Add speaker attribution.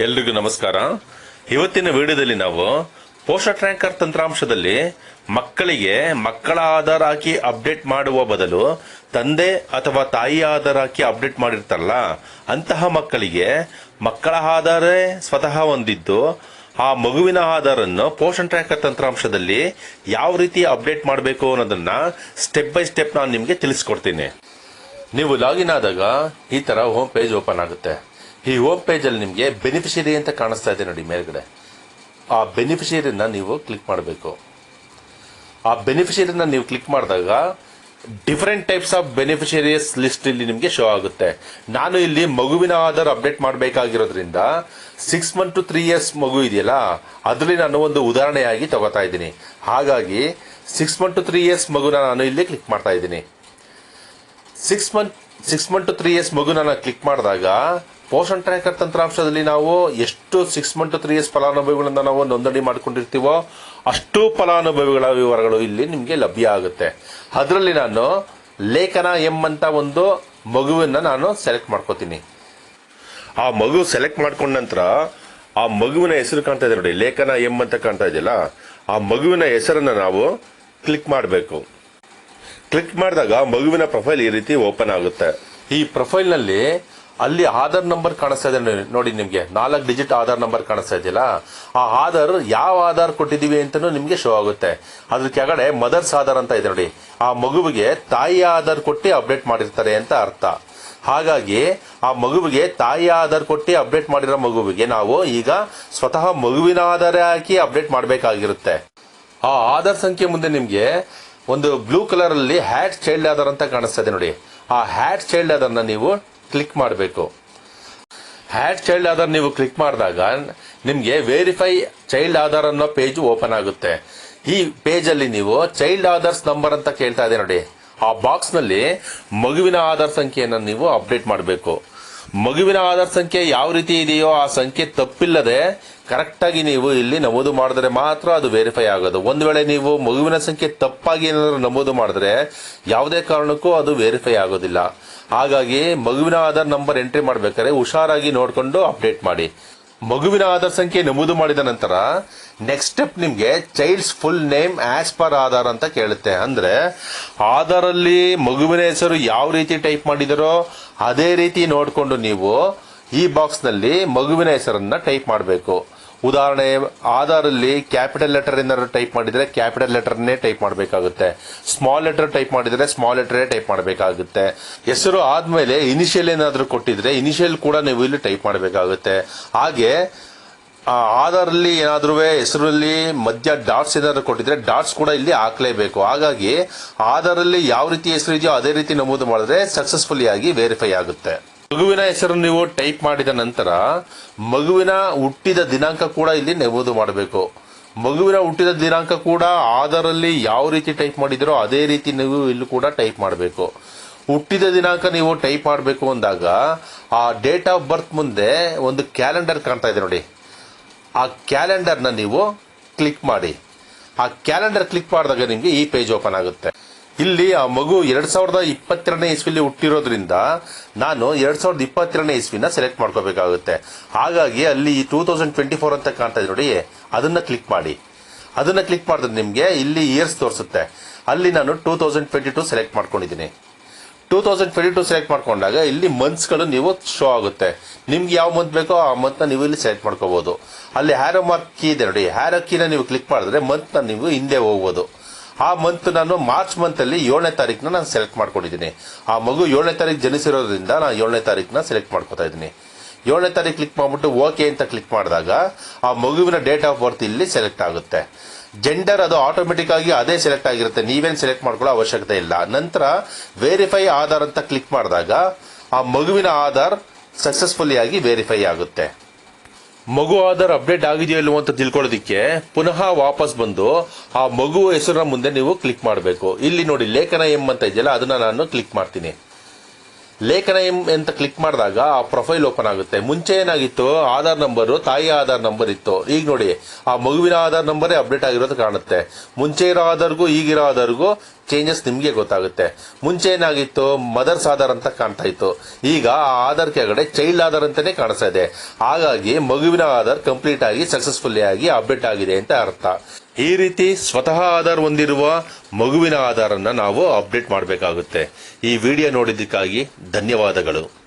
Speaker 1: ಎಲ್ರಿಗೂ ನಮಸ್ಕಾರ. ಇವತ್ತಿನ ವಿಡಿಯೋದಲ್ಲಿ ನಾವು ಪೋಷ ಟ್ರ್ಯಾಂಕರ್ ತಂತ್ರಾಂಶದಲ್ಲಿ ಮಕ್ಕಳಿಗೆ ಮಕ್ಕಳ ಆಧಾರ್ ಹಾಕಿ ಅಪ್ಡೇಟ್ ಮಾಡುವ ಬದಲು ತಂದೆ ಅಥವಾ ತಾಯಿ ಆಧಾರ್ ಹಾಕಿ ಅಪ್ಡೇಟ್ ಮಾಡಿರ್ತಾರಲ್ಲ, ಅಂತಹ ಮಕ್ಕಳಿಗೆ ಮಕ್ಕಳ ಆಧಾರೇ ಸ್ವತಃ ಹೊಂದಿದ್ದು, ಆ ಮಗುವಿನ ಆಧಾರನ್ನು ಪೋಷಣ್ ಟ್ರ್ಯಾಕರ್ ತಂತ್ರಾಂಶದಲ್ಲಿ ಯಾವ ರೀತಿ ಅಪ್ಡೇಟ್ ಮಾಡಬೇಕು ಅನ್ನೋದನ್ನ ಸ್ಟೆಪ್ ಬೈ ಸ್ಟೆಪ್ ನಾನು ನಿಮಗೆ ತಿಳಿಸ್ಕೊಡ್ತೀನಿ. ನೀವು ಲಾಗಿನ್ ಆದಾಗ ಈ ತರ ಹೋಮ್ ಪೇಜ್ ಓಪನ್ ಆಗುತ್ತೆ. ಈ ಹೋಮ್ ಪೇಜ್ ಅಲ್ಲಿ ನಿಮಗೆ ಬೆನಿಫಿಷಿಯರಿ ಅಂತ ಕಾಣಿಸ್ತಾ ಇದೆ ನೋಡಿ ಮೇಲ್ಗಡೆ. ಆ ಬೆನಿಫಿಷಿಯರಿನ ನೀವು ಕ್ಲಿಕ್ ಮಾಡಬೇಕು. ಆ ಬೆನಿಫಿಷಿಯರಿನ ನೀವು ಕ್ಲಿಕ್ ಮಾಡಿದಾಗ different types of beneficiaries list ಇಲ್ಲಿ ನಿಮಗೆ ಶೋ ಆಗುತ್ತೆ. ನಾನು ಇಲ್ಲಿ ಮಗುವಿನ Aadhaar update ಮಾಡಬೇಕಾಗಿರೋದ್ರಿಂದ six month to three years ಮಗು ಇದೆಯಲ್ಲ, ಅದರಲ್ಲಿ ನಾನು ಒಂದು ಉದಾಹರಣೆಯಾಗಿ ತಗೋತಾ ಇದ್ದೀನಿ. ಹಾಗಾಗಿ six month to three years ಮಗುನ ನಾನು ಇಲ್ಲಿ ಕ್ಲಿಕ್ ಮಾಡ್ತಾ ಇದ್ದೀನಿ. Six month six month to three years ಮಗುನ ಕ್ಲಿಕ್ ಮಾಡಿದಾಗ ಪೋಷಣ್ ಟ್ರ್ಯಾಕರ್ ತಂತ್ರಾಂಶದಲ್ಲಿ ನಾವು ಎಷ್ಟು six month to three years ಫಲಾನುಭವಿಗಳನ್ನ ನಾವು ನೋಂದಣಿ ಮಾಡ್ಕೊಂಡಿರ್ತೀವೋ ಅಷ್ಟು ಫಲಾನುಭವಿಗಳ ವಿವರಗಳು ಇಲ್ಲಿ ನಿಮಗೆ ಲಭ್ಯ ಆಗುತ್ತೆ. ಅದರಲ್ಲಿ ನಾನು ಲೇಖನ ಎಂ ಅಂತ ಒಂದು ಮಗುವನ್ನ ನಾನು ಸೆಲೆಕ್ಟ್ ಮಾಡ್ಕೋತೀನಿ. ಆ ಮಗು ಸೆಲೆಕ್ಟ್ ಮಾಡ್ಕೊಂಡ ನಂತರ ಆ ಮಗುವಿನ ಹೆಸರು ಕಾಣ್ತಾ ಇದೆ ನೋಡಿ, ಲೇಖನ ಎಂ ಅಂತ ಕಾಣ್ತಾ ಇದೆಯಲ್ಲ, ಆ ಮಗುವಿನ ಹೆಸರನ್ನ ನಾವು ಕ್ಲಿಕ್ ಮಾಡಬೇಕು. ಕ್ಲಿಕ್ ಮಾಡಿದಾಗ ಮಗುವಿನ ಪ್ರೊಫೈಲ್ ಈ ರೀತಿ ಓಪನ್ ಆಗುತ್ತೆ. ಈ ಪ್ರೊಫೈಲ್ನಲ್ಲಿ ಅಲ್ಲಿ ಆಧಾರ್ ನಂಬರ್ ಕಾಣಿಸ್ತಾ ಇದೆ ನೋಡಿ- ನಿಮಗೆ. ನಾಲ್ಕು ಡಿಜಿಟ್ ಆಧಾರ್ ನಂಬರ್ ಕಾಣಿಸ್ತಾ ಇದೆಯಲ್ಲ? ಆ ಆಧಾರ್ ಯಾವ ಆಧಾರ್ ಕೊಟ್ಟಿದ್ದೀವಿ ಅಂತಲೂ ನಿಮಗೆ ಶೋ ಆಗುತ್ತೆ. ಅದ್ರ ಕೆಳಗಡೆ ಮದರ್ಸ್ ಆಧಾರ್ ಅಂತ ಇದೆ ನೋಡಿ. ಆ ಮಗುವಿಗೆ ತಾಯಿ ಆಧಾರ್ ಕೊಟ್ಟು ಅಪ್ಡೇಟ್ ಮಾಡಿರ್ತಾರೆ ಅಂತ ಅರ್ಥ. ಹಾಗಾಗಿ ಆ ಮಗುವಿಗೆ ತಾಯಿ ಆಧಾರ್ ಕೊಟ್ಟು ಅಪ್ಡೇಟ್ ಮಾಡಿರೋ ಮಗುವಿಗೆ ನಾವು ಈಗ ಸ್ವತಃ ಮಗುವಿನ ಆಧಾರ ಹಾಕಿ ಅಪ್ಡೇಟ್ ಮಾಡಬೇಕಾಗಿರುತ್ತೆ. ಆ ಆಧಾರ್ ಸಂಖ್ಯೆ ಮುಂದೆ ನಿಮಗೆ ಒಂದು ಬ್ಲೂ ಕಲರ್ ಅಲ್ಲಿ ಹ್ಯಾಟ್ ಚೈಲ್ಡ್ ಆಧಾರ್ ಅಂತ ಕಾಣಿಸ್ತಾ ಇದೆ ನೋಡಿ. ಆ ಹ್ಯಾಟ್ ಚೈಲ್ಡ್ ಆಧಾರ್ನ ನೀವು ಕ್ಲಿಕ್ ಮಾಡಬೇಕು. ಹ್ಯಾಡ್ ಚೈಲ್ಡ್ ಆಧಾರ್ ನೀವು ಕ್ಲಿಕ್ ಮಾಡಿದಾಗ ನಿಮಗೆ ವೆರಿಫೈ ಚೈಲ್ಡ್ ಆಧಾರ್ ಅನ್ನೋ ಪೇಜ್ ಓಪನ್ ಆಗುತ್ತೆ. ಈ ಪೇಜ್ ಅಲ್ಲಿ ನೀವು ಚೈಲ್ಡ್ ಆಧಾರ್ಸ್ ನಂಬರ್ ಅಂತ ಕೇಳ್ತಾ ಇದೆ ನೋಡಿ. ಆ ಬಾಕ್ಸ್ನಲ್ಲಿ ಮಗುವಿನ ಆಧಾರ್ ಸಂಖ್ಯೆಯನ್ನು ನೀವು ಅಪ್ಡೇಟ್ ಮಾಡಬೇಕು. ಮಗುವಿನ ಆಧಾರ್ ಸಂಖ್ಯೆ ಯಾವ ರೀತಿ ಇದೆಯೋ ಆ ಸಂಖ್ಯೆ ತಪ್ಪಿಲ್ಲದೆ ಕರೆಕ್ಟ್ ಆಗಿ ನೀವು ಇಲ್ಲಿ ನಮೂದು ಮಾಡಿದ್ರೆ ಮಾತ್ರ ಅದು ವೆರಿಫೈ ಆಗೋದು. ಒಂದು ವೇಳೆ ನೀವು ಮಗುವಿನ ಸಂಖ್ಯೆ ತಪ್ಪಾಗಿ ಏನಾದರೂ ನಮೂದು ಮಾಡಿದ್ರೆ ಯಾವುದೇ ಕಾರಣಕ್ಕೂ ಅದು ವೆರಿಫೈ ಆಗೋದಿಲ್ಲ. ಹಾಗಾಗಿ ಮಗುವಿನ ಆಧಾರ್ ನಂಬರ್ ಎಂಟ್ರಿ ಮಾಡಬೇಕಾದ್ರೆ ಹುಷಾರಾಗಿ ನೋಡಿಕೊಂಡು ಅಪ್ಡೇಟ್ ಮಾಡಿ. ಮಗುವಿನ ಆಧಾರ್ ಸಂಖ್ಯೆ ನಮೂದು ಮಾಡಿದ ನಂತರ ನೆಕ್ಸ್ಟ್ ಸ್ಟೆಪ್ ನಿಮಗೆ child's full name as per Aadhaar ಅಂತ ಕೇಳುತ್ತೆ. ಅಂದರೆ ಆಧಾರಲ್ಲಿ ಮಗುವಿನ ಹೆಸರು ಯಾವ ರೀತಿ ಟೈಪ್ ಮಾಡಿದರೋ ಅದೇ ರೀತಿ ನೋಡಿಕೊಂಡು ನೀವು ಈ ಬಾಕ್ಸ್ನಲ್ಲಿ ಮಗುವಿನ ಹೆಸರನ್ನು ಟೈಪ್ ಮಾಡಬೇಕು. ಉದಾಹರಣೆ, ಆಧಾರಲ್ಲಿ ಕ್ಯಾಪಿಟಲ್ ಲೆಟರ್ ಏನಾದ್ರು ಟೈಪ್ ಮಾಡಿದ್ರೆ ಕ್ಯಾಪಿಟಲ್ ಲೆಟರ್ನೇ ಟೈಪ್ ಮಾಡಬೇಕಾಗುತ್ತೆ. ಸ್ಮಾಲ್ ಲೆಟರ್ ಟೈಪ್ ಮಾಡಿದ್ರೆ ಸ್ಮಾಲ್ ಲೆಟರೇ ಟೈಪ್ ಮಾಡಬೇಕಾಗುತ್ತೆ. ಹೆಸರು ಆದ್ಮೇಲೆ ಇನಿಷಿಯಲ್ ಏನಾದರೂ ಕೊಟ್ಟಿದ್ರೆ ಇನಿಷಿಯಲ್ ಕೂಡ ನೀವು ಇಲ್ಲಿ ಟೈಪ್ ಮಾಡಬೇಕಾಗುತ್ತೆ. ಹಾಗೆ ಆಧಾರಲ್ಲಿ ಏನಾದರೂ ಹೆಸರಲ್ಲಿ ಮಧ್ಯ ಡಾಟ್ಸ್ ಏನಾದರೂ ಕೊಟ್ಟಿದ್ರೆ ಡಾಟ್ಸ್ ಕೂಡ ಇಲ್ಲಿ ಹಾಕ್ಲೇಬೇಕು. ಹಾಗಾಗಿ ಆಧಾರಲ್ಲಿ ಯಾವ ರೀತಿ ಹೆಸರು ಇದೆಯೋ ಅದೇ ರೀತಿ ನಮೂದು ಮಾಡಿದ್ರೆ ಸಕ್ಸಸ್ಫುಲಿ ಆಗಿ ವೆರಿಫೈ ಆಗುತ್ತೆ. ಮಗುವಿನ ಹೆಸರನ್ನು ನೀವು ಟೈಪ್ ಮಾಡಿದ ನಂತರ ಮಗುವಿನ ಹುಟ್ಟಿದ ದಿನಾಂಕ ಕೂಡ ಇಲ್ಲಿ ನಮೂದು ಮಾಡಬೇಕು. ಮಗುವಿನ ಹುಟ್ಟಿದ ದಿನಾಂಕ ಕೂಡ ಆಧಾರಲ್ಲಿ ಯಾವ ರೀತಿ ಟೈಪ್ ಮಾಡಿದಿರೋ ಅದೇ ರೀತಿ ನೀವು ಇಲ್ಲಿ ಕೂಡ ಟೈಪ್ ಮಾಡಬೇಕು. ಹುಟ್ಟಿದ ದಿನಾಂಕ ನೀವು ಟೈಪ್ ಮಾಡಬೇಕು ಅಂದಾಗ ಆ ಡೇಟ್ ಆಫ್ ಬರ್ತ್ ಮುಂದೆ ಒಂದು ಕ್ಯಾಲೆಂಡರ್ ಕಾಣ್ತಾ ಇದೆ ನೋಡಿ. ಆ ಕ್ಯಾಲೆಂಡರ್ನ ನೀವು ಕ್ಲಿಕ್ ಮಾಡಿ. ಆ ಕ್ಯಾಲೆಂಡರ್ ಕ್ಲಿಕ್ ಮಾಡಿದಾಗ ನಿಮಗೆ ಈ ಪೇಜ್ ಓಪನ್ ಆಗುತ್ತೆ. ಇಲ್ಲಿ ಆ ಮಗು ಎರಡ್ ಸಾವಿರದ ಇಪ್ಪತ್ತೆರಡನೇ ಇಸ್ವಿಲಿ ಹುಟ್ಟಿರೋದ್ರಿಂದ ನಾನು ಎರಡ್ ಸಾವಿರದ ಇಪ್ಪತ್ತೆರಡನೇ ಇಸ್ವಿನ ಸೆಲೆಕ್ಟ್ ಮಾಡ್ಕೋಬೇಕಾಗುತ್ತೆ. ಹಾಗಾಗಿ ಅಲ್ಲಿ ಟೂ ತೌಸಂಡ್ ಟ್ವೆಂಟಿ ಫೋರ್ ಅಂತ ಕಾಣ್ತಾ ಇದೆ ನೋಡಿ, ಅದನ್ನ ಕ್ಲಿಕ್ ಮಾಡಿ. ಅದನ್ನ ಕ್ಲಿಕ್ ಮಾಡಿದ್ರೆ ನಿಮಗೆ ಇಲ್ಲಿ ಇಯರ್ಸ್ ತೋರಿಸುತ್ತೆ. ಅಲ್ಲಿ ನಾನು two thousand twenty two select ಮಾಡ್ಕೊಂಡಿದ್ದೀನಿ. Two thousand twenty two select ಮಾಡ್ಕೊಂಡಾಗ ಇಲ್ಲಿ ಮಂತ್ಸ್ಗಳು ನೀವು ಶೋ ಆಗುತ್ತೆ. ನಿಮ್ಗೆ ಯಾವ ಮಂತ್ ಬೇಕೋ ಆ ಮಂತ್ನ ನೀವು ಇಲ್ಲಿ ಸೆಲೆಕ್ಟ್ ಮಾಡ್ಕೋಬಹುದು ಅಲ್ಲಿ ಹ್ಯಾರೋ ಮಾರ್ಕ್ ಕೀ ಇದೆ ನೋಡಿ ಹ್ಯಾರೋ ಕೀನ ನೀವು ಕ್ಲಿಕ್ ಮಾಡಿದ್ರೆ ಮಂತ್ನ ನೀವು ಹಿಂದೆ ಹೋಗ್ಬೋದು. ಆ ಮಂತ್ ನಾನು ಮಾರ್ಚ್ ಮಂತ್ ಅಲ್ಲಿ ಏಳನೇ ತಾರೀಕನ್ನ ನಾನು ಸೆಲೆಕ್ಟ್ ಮಾಡ್ಕೊಂಡಿದ್ದೀನಿ. ಆ ಮಗು ಏಳನೇ ತಾರೀಕು ಜನಿಸಿರೋದ್ರಿಂದ ನಾನು ಏಳನೇ ತಾರೀಕನ್ನ ಸೆಲೆಕ್ಟ್ ಮಾಡ್ಕೊತಾ ಇದ್ದೀನಿ. ಏಳನೇ ತಾರೀಕು ಕ್ಲಿಕ್ ಮಾಡ್ಬಿಟ್ಟು ಓಕೆ ಅಂತ ಕ್ಲಿಕ್ ಮಾಡಿದಾಗ ಆ ಮಗುವಿನ ಡೇಟ್ ಆಫ್ ಬರ್ತ್ ಇಲ್ಲಿ ಸೆಲೆಕ್ಟ್ ಆಗುತ್ತೆ. ಜೆಂಡರ್ ಅದು ಆಟೋಮೆಟಿಕ್ ಆಗಿ ಅದೇ ಸೆಲೆಕ್ಟ್ ಆಗಿರುತ್ತೆ. ನೀವೇನು ಸೆಲೆಕ್ಟ್ ಮಾಡ್ಕೊಳ್ಳೋ ಅವಶ್ಯಕತೆ ಇಲ್ಲ. ನಂತರ ವೆರಿಫೈ ಆಧಾರ್ ಅಂತ ಕ್ಲಿಕ್ ಮಾಡಿದಾಗ ಆ ಮಗುವಿನ ಆಧಾರ್ ಸಕ್ಸಸ್ಫುಲಿ ಆಗಿ ವೆರಿಫೈ ಆಗುತ್ತೆ. ಮಗು ಆಧಾರ್ ಅಪ್ಡೇಟ್ ಆಗಿದೆಯೋ ಇಲ್ಲವೋ ಅಂತ ತಿಳ್ಕೊಳ್ಳೋದಿಕ್ಕೆ ಪುನಃ ವಾಪಸ್ ಬಂದು ಆ ಮಗುವ ಹೆಸರಿನ ಮುಂದೆ ನೀವು ಕ್ಲಿಕ್ ಮಾಡಬೇಕು. ಇಲ್ಲಿ ನೋಡಿ ಲೇಖನ ಎಂ ಅಂತ ಇದೆಯಲ್ಲ, ಅದನ್ನ ನಾನು ಕ್ಲಿಕ್ ಮಾಡ್ತೀನಿ. ಲೇಖನ ಅಂತ ಕ್ಲಿಕ್ ಮಾಡಿದಾಗ ಆ ಪ್ರೊಫೈಲ್ ಓಪನ್ ಆಗುತ್ತೆ. ಮುಂಚೆ ಏನಾಗಿತ್ತು? ಆಧಾರ್ ನಂಬರು ತಾಯಿ ಆಧಾರ್ ನಂಬರ್ ಇತ್ತು. ಈಗ ನೋಡಿ, ಆ ಮಗುವಿನ ಆಧಾರ್ ನಂಬರೇ ಅಪ್ಡೇಟ್ ಆಗಿರೋದು ಕಾಣುತ್ತೆ. ಮುಂಚೆ ಇರೋ ಆಧಾರ್ಗೂ ಈಗಿರೋ ಆಧಾರ್ಗೂ ಚೇಂಜಸ್ ನಿಮಗೆ ಗೊತ್ತಾಗುತ್ತೆ. ಮುಂಚೆ ಏನಾಗಿತ್ತು? ಮದರ್ಸ್ ಆಧಾರ್ ಅಂತ ಕಾಣ್ತಾ ಇತ್ತು. ಈಗ ಆ ಆಧಾರ್ ಕೆಳಗಡೆ ಚೈಲ್ಡ್ ಆಧಾರ್ ಅಂತಾನೆ ಕಾಣಿಸ್ತಾ ಇದೆ. ಹಾಗಾಗಿ ಮಗುವಿನ ಆಧಾರ್ ಕಂಪ್ಲೀಟ್ ಆಗಿ ಸಕ್ಸಸ್ಫುಲ್ಲಿ ಆಗಿ ಅಪ್ಡೇಟ್ ಆಗಿದೆ ಅಂತ ಅರ್ಥ. ಈ ರೀತಿ ಸ್ವತಃ ಆಧಾರ್ ಹೊಂದಿರುವ ಮಗುವಿನ ಆಧಾರನ್ನ ನಾವು ಅಪ್ಡೇಟ್ ಮಾಡಬೇಕಾಗುತ್ತೆ. ಈ ವಿಡಿಯೋ ನೋಡಿದ್ದಕ್ಕಾಗಿ ಧನ್ಯವಾದಗಳು.